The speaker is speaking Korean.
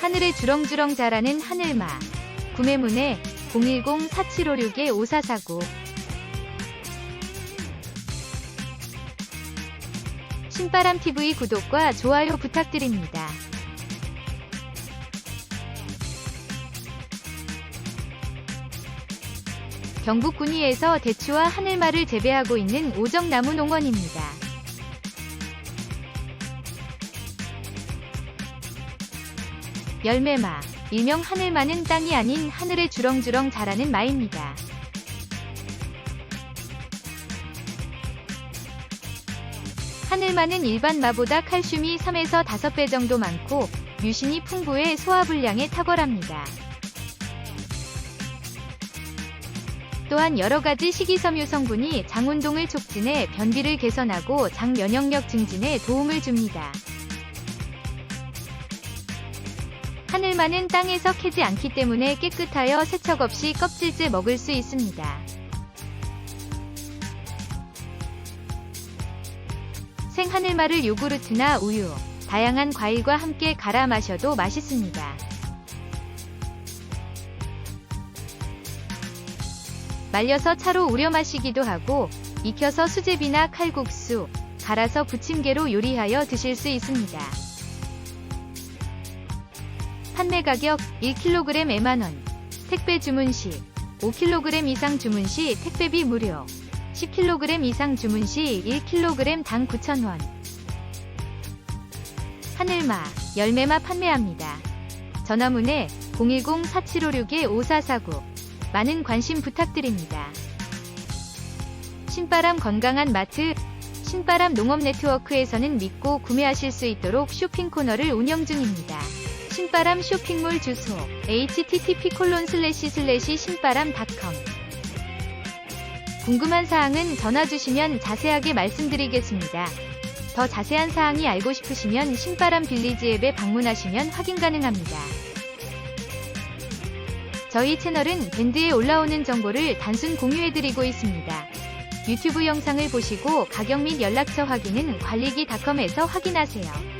하늘에 주렁주렁 자라는 하늘마. 구매문의 010-4756-5449 신바람TV 구독과 좋아요 부탁드립니다. 경북 군위에서 대추와 하늘마를 재배하고 있는 오정나무 농원입니다. 열매마, 일명 하늘마는 땅이 아닌 하늘에 주렁주렁 자라는 마입니다. 하늘마는 일반 마보다 칼슘이 3에서 5배 정도 많고 뮤신이 풍부해 소화불량에 탁월합니다. 또한 여러가지 식이섬유 성분이 장운동을 촉진해 변비를 개선하고 장 면역력 증진에 도움을 줍니다. 하늘마는 땅에서 캐지 않기 때문에 깨끗하여 세척 없이 껍질째 먹을 수 있습니다. 생하늘마를 요구르트나 우유, 다양한 과일과 함께 갈아 마셔도 맛있습니다. 말려서 차로 우려 마시기도 하고 익혀서 수제비나 칼국수, 갈아서 부침개로 요리하여 드실 수 있습니다. 판매 가격 1kg 2만원, 택배 주문 시 5kg 이상 주문 시 택배비 무료, 10kg 이상 주문 시 1kg 당 9,000원. 하늘마, 열매마 판매합니다. 전화문에 010-4756-5449 많은 관심 부탁드립니다. 신바람 건강한 마트 신바람 농업 네트워크에서는 믿고 구매하실 수 있도록 쇼핑 코너를 운영 중입니다. 신바람 쇼핑몰 주소 http 신바람닷컴 궁금한 사항은 전화 주시면 자세하게 말씀드리겠습니다. 더 자세한 사항이 알고 싶으시면 신바람 빌리지 앱에 방문하시면 확인 가능합니다. 저희 채널은 밴드에 올라오는 정보를 단순 공유해드리고 있습니다. 유튜브 영상을 보시고 가격 및 연락처 확인은 관리기닷컴에서 확인하세요.